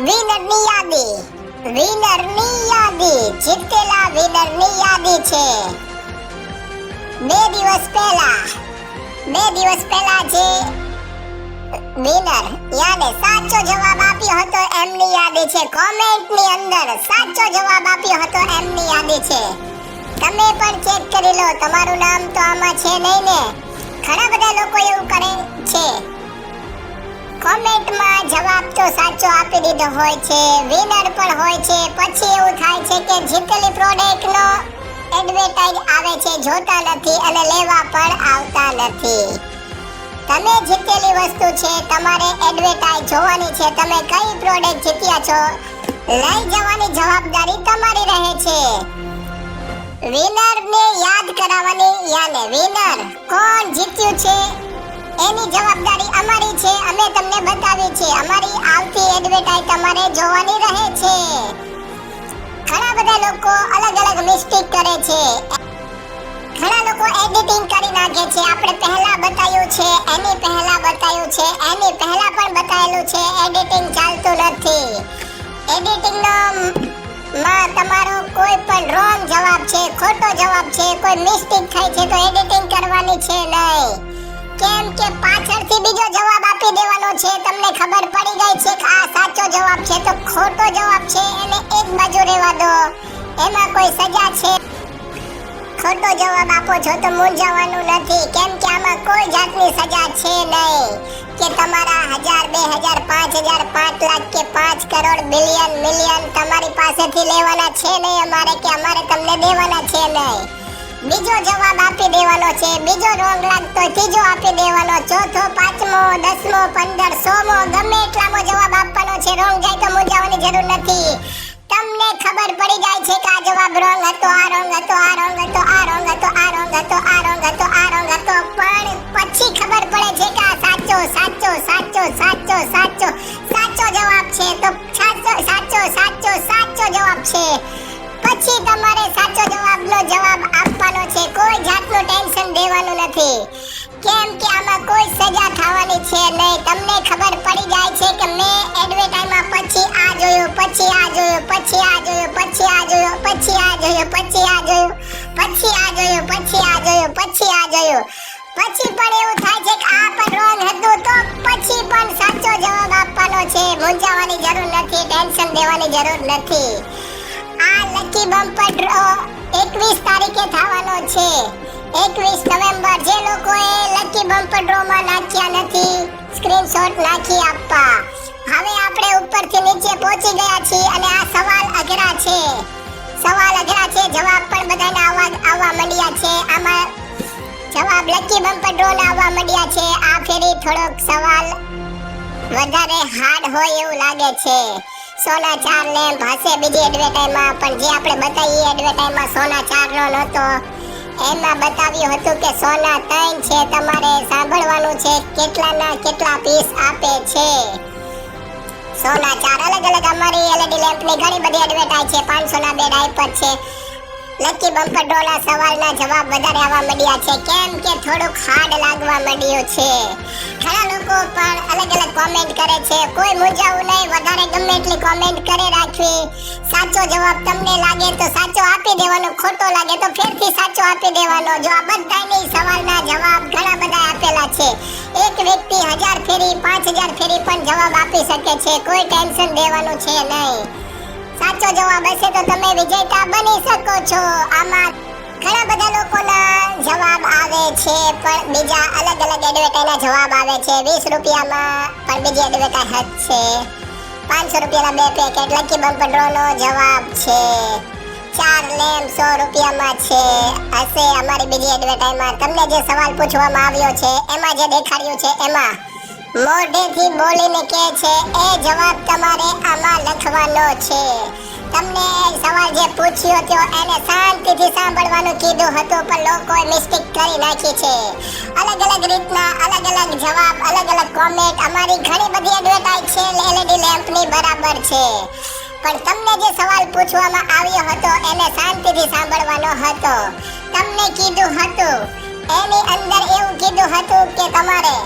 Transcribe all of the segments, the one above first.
વિનરની યાદી. વિનરની યાદી. જીતેલા વિનરની યાદી છે. બે દિવસ પહેલા. બે દિવસ પહેલા જે વિનર યાને સાચો જવાબ આપ્યો હતો, એમની યાદી છે. કોમેન્ટની અંદર સાચો જવાબ આપ્યો હતો, એમની યાદી છે. તમે પણ ચેક કરી લો. તમારું નામ તો આમાં છે નહીં ને? ઘણા બધા લોકો એવું કરે છે. કોમેન્ટમાં જવાબ તો સાચો આપી દીધો હોય છે વિનર પણ હોય છે. પછી એવું થાય છે કે જીતેલી પ્રોડક્ટનો એડવર્ટાઇઝ આવે છે, જોતા નથી અને લેવા પણ આવતા નથી. તમે જીતેલી વસ્તુ છે, તમારે એડવર્ટાઇઝ જોવાની છે, તમે કઈ પ્રોડક્ટ જીત્યા છો, લઈ જવાની જવાબદારી તમારી રહે છે. વિનરને યાદ કરાવવાની યાને વિનર કોણ જીત્યું છે? એની જવાબદારી અમારી છે, અમે તમને બતાવી છે અમારી આવતી એડવર્ટાઇઝ તમારે જોવાની રહે છે. ઘણા બધા લોકો અલગ અલગ મિસ્ટેક કરે છે. ઘણા લોકો એડિટિંગ કરી નાખે છે. આપણે પહેલા બતાવ્યું છે, એની પહેલા બતાવ્યું છે, એની પહેલા પણ બતાવેલું છે. એડિટિંગ ચાલતું નથી. એડિટિંગનો માં તમારો કોઈ પણ રોંગ જવાબ છે, ખોટો જવાબ છે, કોઈ મિસ્ટેક થઈ છે, તો એડિટિંગ કરવાની છે નહીં. કેમ કે પાછળથી બીજો જવાબ આપી દેવાનો છે, તમને ખબર પડી ગઈ છે કે આ સાચો જવાબ છે, તો ખોટો જવાબ છે, એને એક બાજુ રહેવા દો. એમાં કોઈ સજા છે? ખોટો જવાબ આપો છો તો મૂંઝાવાનું નથી, કેમ કે આમાં કોઈ જાતની સજા છે નહીં કે તમારા હજાર, બે હજાર, પાંચ હજાર, પાંચ લાખ કે પાંચ કરોડ, બિલિયન, મિલિયન તમારી પાસેથી લેવાના છે નહીં અમારે કે અમારે તમને દેવાના છે નહીં. બીજો જવાબ આપી દેવાનો છે. બીજો રોંગ લાગતો ત્રીજો આપી દેવાનો. ચોથો, પાંચમો, દસમો, પંદર, સોમો, ગમે એટલામો જવાબ આપવાનો છે. રોંગ જાય તો મૂંઝાવાની જરૂર નથી. તમને ખબર પડી જાય છે કે આ જવાબ રોંગ હતો, આ રોંગ હતો, આ રોંગ હતો, આ રોંગ હતો, આ રોંગ હતો, આ રોંગ હતો, આ રોંગ હતો. પણ પછી ખબર પડે છે કે આ સાચો સાચો સાચો સાચો સાચો સાચો જવાબ છે. તો સાચો સાચો સાચો સાચો જવાબ છે. પછી તમારે સાચો જવાબનો જવાબ આપવાનો છે. કોઈ જાતનું ટેન્શન દેવાનું નથી. કેમ કે આમાં કોઈ સજા થવાની છે નહીં. તમને ખબર પડી જાય છે કે મેં એડવર્ટાઇઝમાં પછી આ જોયું, પછી આ જોયું, પછી આ જોયું, પછી આ જોયું, પછી આ જોયું, પછી આ જોયું, પછી આ જોયું, પછી આ જોયું, પછી આ જોયું. પછી પણ એવું થાય છે કે આ પણ રોંગ હતું તો પછી પણ સાચો જવાબ આપવાનો છે. મૂંઝાવાની જરૂર નથી, ટેન્શન દેવાની જરૂર નથી. લકી બમ્પર ડ્રો 21 તારીખે થવાનો છે. 21 નવેમ્બર જે લોકોએ લકી બમ્પર ડ્રો નાખ્યા નથી સ્ક્રીનશોટ નાખી આપવા. હવે આપણે ઉપરથી નીચે પહોંચી ગયા છીએ અને આ સવાલ અઘરા છે. સવાલ અઘરા છે, જવાબ પણ બધાને આવવા આવવા મળ્યા છે. આમાં જવાબ લકી બમ્પર ડ્રો ના આવવા મળ્યા છે. આ ફેરી થોડોક સવાલ વધારે હાર્ડ હોય એવું લાગે છે. સોના ચાર ને ભાષે બીજી એડવર્ટાઇઝમાં પણ જે આપણે બતાવી એડવર્ટાઇઝમાં સોના ચાર નો નહોતો એમાં બતાવ્યું હતું કે સોના ત્રણ છે, તમારે સાંભળવાનું છે કેટલાના કેટલા પીસ આપે છે. સોના ચાર અલગ અલગ અમારી એલઈડી લેમ્પની ઘણી બધી એડવર્ટાઇઝ છે પાંચસો ના બે ડાયપર છે. લકી બમ્પર ડોલા સવાલના જવાબ વધારે આવવા મળ્યા છે. કેમ કે થોડુંક હાર્ડ લાગવા મળ્યું છે. ઘણા લોકો પણ અલગ અલગ કોમેન્ટ કરે છે. કોઈ મૂંઝાવું નહીં, વધારે ગમે એટલી કોમેન્ટ કરે રાખવી. સાચો જવાબ તમને લાગે તો સાચો આપી દેવાનો, ખોટો લાગે તો ફેરથી સાચો આપી દેવાનો. જો આ બધાની સવાલના જવાબ ઘણા બધા આપેલા છે. એક વ્યક્તિ હજાર ફેરી, પાંચ હજાર ફેરી પણ જવાબ આપી શકે છે. કોઈ ટેન્શન દેવાનું છે નહીં. સાચો જવાબ હશે તો તમે વિજેતા બની શકો છો. આમાં ઘણા બધા લોકોના જવાબ આવે છે, પણ બીજા અલગ અલગ એડવર્ટાઈઝના જવાબ આવે છે. વીસ રૂપિયામાં પણ બીજી એડવર્ટાઈઝ છે. પાંચસો રૂપિયાના બે પેકેટ લકી બમ્પર ડ્રોનો જવાબ છે. ચાર લેમ્પ સો રૂપિયામાં છે. હશે અમારી બીજી એડવર્ટાઈઝમાં તમને જે સવાલ પૂછવામાં આવ્યો છે, એમાં જે દેખાડ્યું છે, એમાં મોઢેથી બોલીને કહે છે, એ જવાબ તમારે આમાં લખવાનો છે. તમને સવાલ જે પૂછ્યો હતો એને શાંતિથી સાંભળવાનું કીધું હતું, પણ લોકોએ મિસ્ટેક કરી નાખી છે. અલગ અલગ રીતના, અલગ અલગ જવાબ, અલગ અલગ કોમેન્ટ અમારી ઘણી બધી એડવર્ટાઇઝ છે એલઈડી લેમ્પની બરાબર છે. પણ તમને જે સવાલ પૂછવામાં આવ્યો હતો, એને શાંતિથી સાંભળવાનો હતો. તમને કીધું હતું, એની અંદર એવું કીધું હતું કે તમારે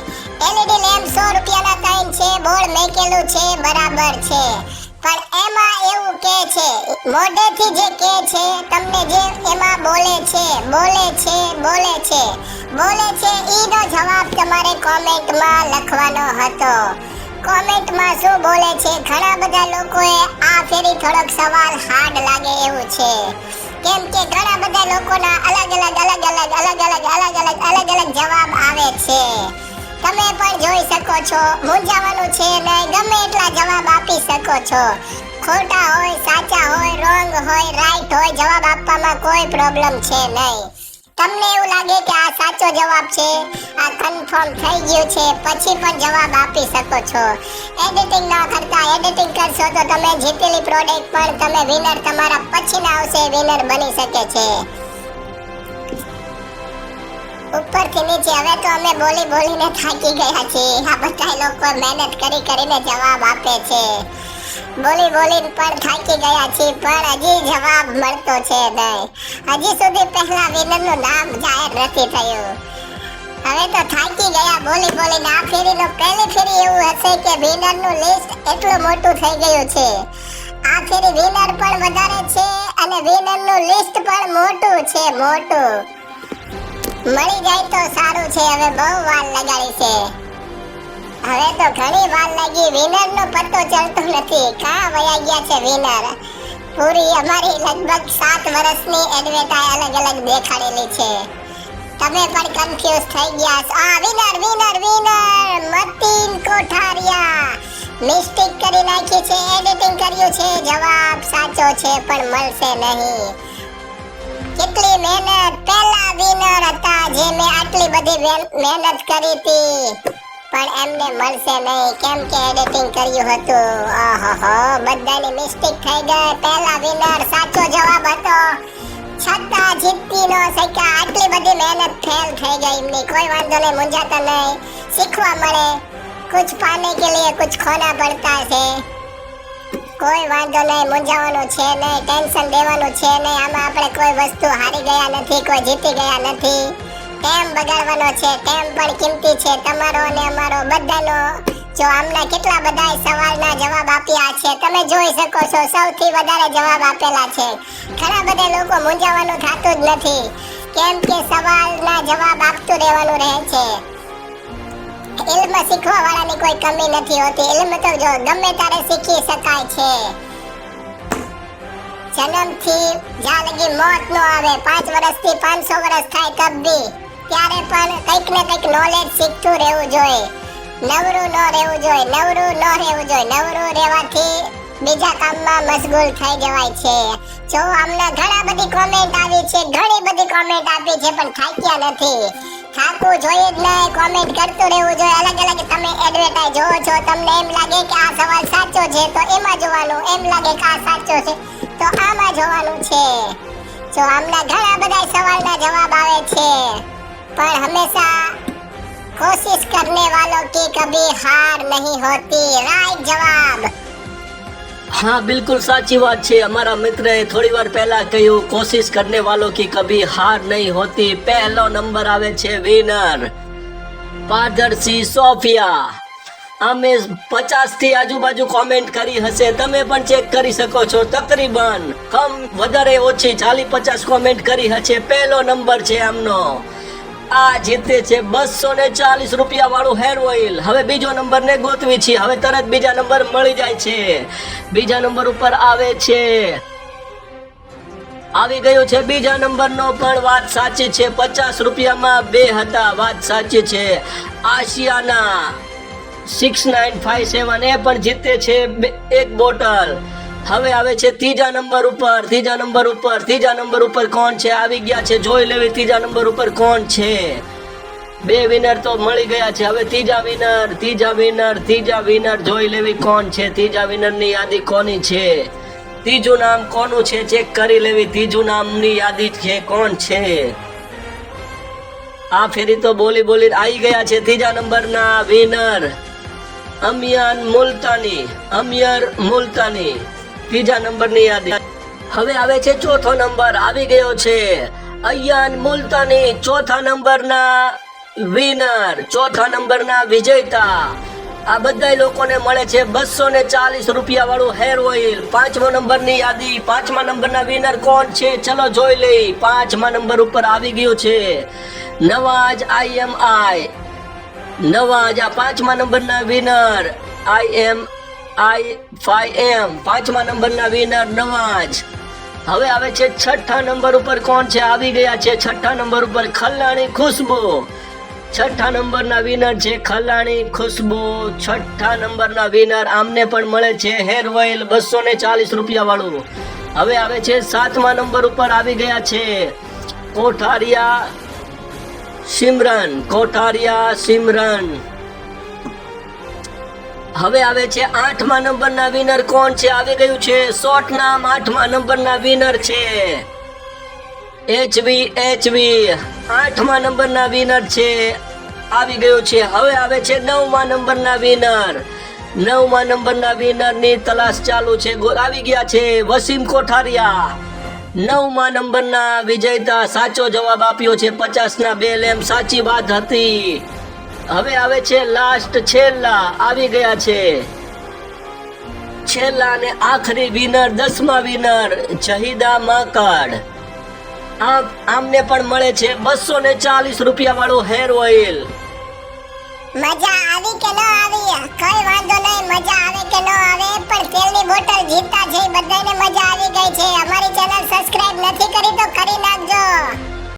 એલઈડી લેમ્પ સો રૂપિયાના કઈ છે, બોર્ડ મેકેલું છે, બરાબર છે. એમાં એવું કે છે, મોઢેથી જે કે છે, તમને જે એમાં બોલે છે બોલે છે બોલે છે બોલે છે ઈનો જવાબ તમારે કોમેન્ટમાં લખવાનો હતો. કોમેન્ટમાં શું બોલે છે? ઘણા બધા લોકોએ આ ફેરી થોડોક સવાલ હાર્ડ લાગે એવું છે. કેમ કે ઘણા બધા લોકોના અલગ અલગ અલગ અલગ અલગ અલગ અલગ અલગ અલગ અલગ જવાબ આવે છે. તમે પણ જોઈ શકો છો. મૂંઝાવાનું છે નહીં, ગમે એટલા જવાબ આપી શકો છો. ખોટા હોય, સાચા હોય, રોંગ હોય, રાઈટ હોય, જવાબ આપવામાં કોઈ પ્રોબ્લેમ છે નહીં. તમને એવું લાગે કે આ સાચો જવાબ છે? આ કન્ફર્મ થઈ ગયું છે, પછી પણ જવાબ આપી શકો છો. એડિટિંગ ના કરતા એડિટિંગ કરશો તો તમે જીતેલી પ્રોડક્ટ પણ તમે વિનર તમારા પછીના આવશે વિનર બની શકે છે. ઉપરથી નીચે હવે તો અમે બોલી બોલીને થાકી ગયા છીએ. આ બધા લોકો મહેનત કરી કરીને જવાબ આપે છે. બોલી બોલીને પણ થાકી ગયા છીએ, પણ હજી જવાબ મળતો છે નહીં. હજી સુધી પહેલા વિનરનું નામ જાહેર નથી થયું. હવે તો થાકી ગયા બોલી બોલીને આ ફેરીનો પહેલી ફેરી એવું હશે કે વિનરનું લિસ્ટ એટલું મોટું થઈ ગયું છે. આ ફેરી વિનર પણ વધારે છે અને વિનરનું લિસ્ટ પણ મોટું છે, મોટું. મળી જાય તો સારું છે, હવે બહુ વાર લગાડી છે. હવે તો ઘણી વાર લાગી વિનર નો પત્તો ચડતો નથી. કા વયા ગયા છે વિનર પૂરી અમારી લગભગ સાત વર્ષની એડવર્ટાઈ અલગ અલગ દેખાડેલી છે. તમે પણ કન્ફ્યુઝ થઈ ગયા છો. આ winner winner winner Mateen Kothariya. Mistake કરી નાખી છે એડિટિંગ કર્યું છે. જવાબ સાચો છે, પણ મળશે નહીં. કેટલી મહેનત. પહેલા વિનર હતા જે મેં આટલી બધી મહેનત કરી હતી. પણ એમને મળશે નહીં. કેમ કે એડિટિંગ કર્યું હતું. ઓહોહો બધાની મિસ્ટેક થઈ ગઈ. પહેલા વિનર સાચો જવાબ હતો. છતાં જીતતી નો શક્યા આટલી બધી મહેનત ફેલ થઈ ગઈ એમની. કોઈ વાંધો નહીં, મૂંઝાતા નહીં. શીખવા મળે. કુછ પાને કે લીએ કુછ ખોના પડતા છે. કોઈ વાંધો નહીં, મૂંઝાવાનું છે નહીં, ટેન્શન લેવાનું છે નહીં. આમાં આપણે કોઈ વસ્તુ હારી ગયા નથી, કોઈ જીતી ગયા નથી. ટેમ બગાડવાનો છે, ટેમ પણ કિંમતી છે. તમારો અને અમારો બધાનો જો આમના કેટલા બધા સવાલના જવાબ આપ્યા છે, તમે જોઈ શકો છો, સૌથી વધારે જવાબ આપેલા છે. ઘણા બધા લોકો મૂંઝાવાનું થતું જ નથી. કેમ કે સવાલના જવાબ આપતું રહેવાનું રહે છે. ઇલ્મ શીખવા વાળાની કોઈ કમી નથી હોતી. ઇલ્મ તો જો ગમે ત્યારે શીખી શકાય છે. જન્મથી જ્યાં લગી મોત નો આવે. પાંચ વર્ષથી પાંચસો વર્ષ થાય તબ બી ત્યારે પણ કંઈક ને કંઈક નોલેજ શીખતું રહેવું જોઈએ. નવરું ન રહેવું જોઈએ. નવરું ન રહેવું જોઈએ. નવરું રહેવાથી બીજા કામમાં મશગુલ થઈ જવાય છે. જો અમને ઘણા બધી કોમેન્ટ આવી છે. ઘણી બધી કોમેન્ટ આપી છે, પણ થાક્યા નથી. થાકવું જોઈએ જ કોમેન્ટ કરતું રહેવું જોઈએ. અલગ અલગ તમે એડવર્ટાઇઝ જોવો છો, તમને એમ લાગે કે આ સવાલ સાચો છે, તો એમાં જોવાનું, એમ લાગે કે આ સાચો છે, તો આમાં જોવાનું છે. જો આમના ઘણા બધા સવાલના જવાબ આવે છે, પણ હંમેશા કોશિશ કરને વાલો કે કભી હાર નહીં હોતી. રાઈટ જવાબ. હા, બિલકુલ સાચી વાત છે. અમારા મિત્રએ થોડી વાર પહેલા કહ્યું, કોશિશ કરને વાલો કી કભી હાર નહીં હોતી. પહેલો નંબર આવે છે વિનર પારદર્શી સોફિયા. અમે પચાસથી આજુબાજુ કોમેન્ટ કરી હશે. તમે પણ ચેક કરી શકો છો. તકરીબન કમ વધારે ઓછી ચાલી પચાસ કોમેન્ટ કરી હશે. પહેલો નંબર છે આમનો. આ જીતે છે બસો ને ચાલીસ રૂપિયા વાળું હેર ઓઇલ હવે બીજો નંબર ને ગોતવી છે. હવે તરત બીજા નંબર મળી જાય છે. બીજા નંબર ઉપર આવે છે. આવી ગયો છે બીજા નંબરનો પણ વાત સાચી છે. પચાસ રૂપિયામાં બે હતા. વાત સાચી છે. Ashiyana six nine five seven એ પણ જીતે છે એક બોટલ. હવે આવે છે ત્રીજા નંબર ઉપર, ત્રીજા નંબર ઉપર, ત્રીજા નંબર ઉપર કોણ છે? આવી ગયા છે, જોઈ લેવી ત્રીજા નંબર ઉપર કોણ છે? બે વિનર તો મળી ગયા છે. હવે ત્રીજા વિનર ત્રીજા વિનર ત્રીજા વિનર જોઈ લેવી કોણ છે? ત્રીજા વિનરની યાદી કોની છે? ત્રીજું નામ કોનું છે? ચેક કરી લેવી. ત્રીજું નામની યાદી છે કોણ છે? આ ફેરી તો બોલી બોલી આવી ગયા છે. ત્રીજા નંબરના વિનર અમિયાન મુલતાની, અમિયર મુલતાની. ત્રીજા નંબરની યાદી. હવે આવે છે ચોથો નંબર, આવી ગયો છે અયાન મુલતાની ચોથા નંબરના વિનર ચોથા નંબરના વિજેતા. આ બધા લોકોને મળે છે બસો ને ચાલીસ રૂપિયા વાળું હેર ઓઇલ પાંચમો નંબરની યાદી, પાંચમા નંબરના વિનર કોણ છે? ચલો જોઈ લઈ. પાંચમા નંબર ઉપર આવી ગયું છે નવાજ આઈએમઆઈ નવાજ આ પાંચમા નંબરના વિનર આઈ એમ આઈ ફાઈ એમ. પાંચમા નંબરના વિનર નવાજ. હવે આવે છે છઠ્ઠા નંબર ઉપર કોણ છે? આવી ગયા છે છઠ્ઠા નંબર ઉપર ખલ્લાણી ખુશ્બુ. છઠ્ઠા નંબરના વિનર છે ખલ્લાણી ખુશ્બુ. છઠ્ઠા નંબરના વિનર આમને પણ મળે છે હેર ઓઇલ બસો ને ચાલીસ રૂપિયા વાળું હવે આવે છે સાતમા નંબર ઉપર આવી ગયા છે કોઠારિયા સિમરન. કોઠારિયા સિમરન. હવે આવે છે આઠમા નંબરના વિનર કોણ છે? આવી ગયું છે શોર્ટ નામ આઠમા નંબરના વિનર છે. એચવી એચવી આઠમા નંબરના વિનર છે. આવી ગયો છે. હવે આવે છે નવમા નંબરના વિનર નવમા નંબરના વિનરની તલાશ ચાલુ છે. આવી ગયા છે વસીમ કોઠારિયા. નવમા નંબરના વિજેતા સાચો જવાબ આપ્યો છે. પચાસના બે લેમ સાચી વાત હતી. હવે આવે છે લાસ્ટ છેલ્લા. આવી ગયા છે. છેલ્લા ને આખરી વિનર દસમા વિનર જહીદા માકડ. આમ, આમને પણ મળે છે બસો ને ચાલીસ રૂપિયા વાળું હેર ઓઇલ મજા આવી કે ન આવી? કઈ વાંધો નહીં, મજા આવે કે ન આવે, પણ તેલની બોટલ જીતતા જઈ બધાને મજા આવી ગઈ છે. અમારી ચેનલ સબસ્ક્રાઇબ નથી કરી તો કરી નાખજો.